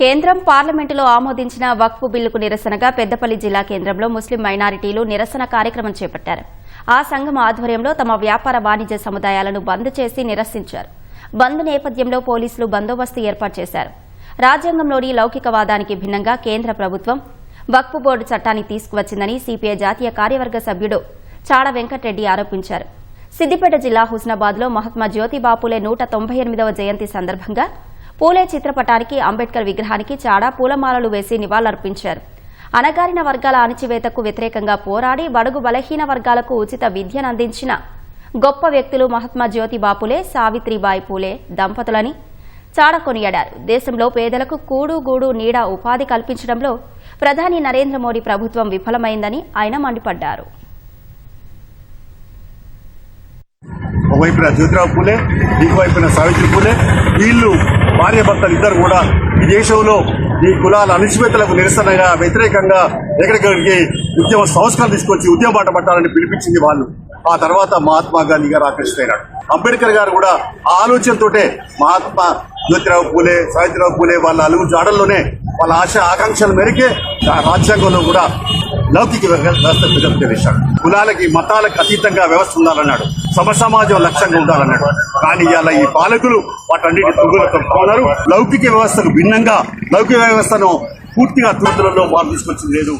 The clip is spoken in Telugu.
కేంద్రం పార్లమెంటులో ఆమోదించిన వక్ఫ్ బిల్లుకు నిరసనగా పెద్దపల్లి జిల్లా కేంద్రంలో ముస్లిం మైనారిటీలు నిరసన కార్యక్రమం చేపట్టారు. ఆ సంఘం ఆధ్వర్యంలో తమ వ్యాపార వాణిజ్య సముదాయాలను బంద్ చేసి నిరసించారు. బంద్ నేపథ్యంలో పోలీసులు బందోబస్తు ఏర్పాటు చేశారు. రాజ్యాంగంలోని లౌకికవాదానికి భిన్నంగా కేంద్ర ప్రభుత్వం వక్ఫ్ బోర్డు చట్టాన్ని తీసుకువచ్చిందని సిపిఐ జాతీయ కార్యవర్గ సభ్యుడు చాడ వెంకటరెడ్డి ఆరోపించారు. సిద్దిపేట జిల్లా హుస్నాబాద్లో మహాత్మా జ్యోతిబాపులే నూట తొంభై ఎనిమిదవ జయంతి సందర్భంగా పూలే చిత్రపటానికి అంబేద్కర్ విగ్రహానికి చాడా పూలమాలలు వేసి నివాళులర్పించారు. అణగారిన వర్గాల అణచివేతకు వ్యతిరేకంగా పోరాడి బడుగు బలహీన వర్గాలకు ఉచిత విద్యను అందించిన గొప్ప వ్యక్తులు మహాత్మా జ్యోతి బాపులే సావిత్రిబాయి పూలే దంపతులని చాడ కొనియాడారు. దేశంలో పేదలకు కూడు గూడు నీడ ఉపాధి కల్పించడంలో ప్రధాని నరేంద్ర మోడీ ప్రభుత్వం విఫలమైందని ఆయన మండిపడ్డారు. వైపున జ్యోతిరావు పూలే ఇంకోవైపున సావిత్రి పూలే. వీళ్ళు భార్య భర్తలు ఇద్దరు కూడా ఈ దేశంలో ఈ కులాల అణిచివేతలకు నిరసనగా వ్యతిరేకంగా ఎక్కడికి ఉద్యమ సంస్కరణ తీసుకొచ్చి ఉద్యమ బాట పట్టాలని పిలిపించింది వాళ్ళు. ఆ తర్వాత మహాత్మా గాంధీ గారు ఆకర్షితైనాడు అంబేద్కర్ గారు కూడా ఆ ఆలోచనతోటే మహాత్మా జ్యోతిరావు పూలే సావిత్రిరావు పూలే వాళ్ళ అలుగు జాడల్లోనే వాళ్ళ ఆశ ఆకాంక్షల మేరకే రాజ్యాంగంలో కూడా లౌకిక వ్యవస్థ ప్రజలు తెలిసాడు కులాలకి మతాలకు అతీతంగా వ్యవస్థ ఉండాలన్నాడు. సమసమాజం లక్ష్యంగా ఉండాలన్నాడు. కానీ ఇలా ఈ పాలకులు వాటన్నిటి తొగులుతున్నారు లౌకిక వ్యవస్థకు భిన్నంగా లౌకిక వ్యవస్థను పూర్తిగా తూర్పులలో మార్పు తీసుకొచ్చింది లేదు.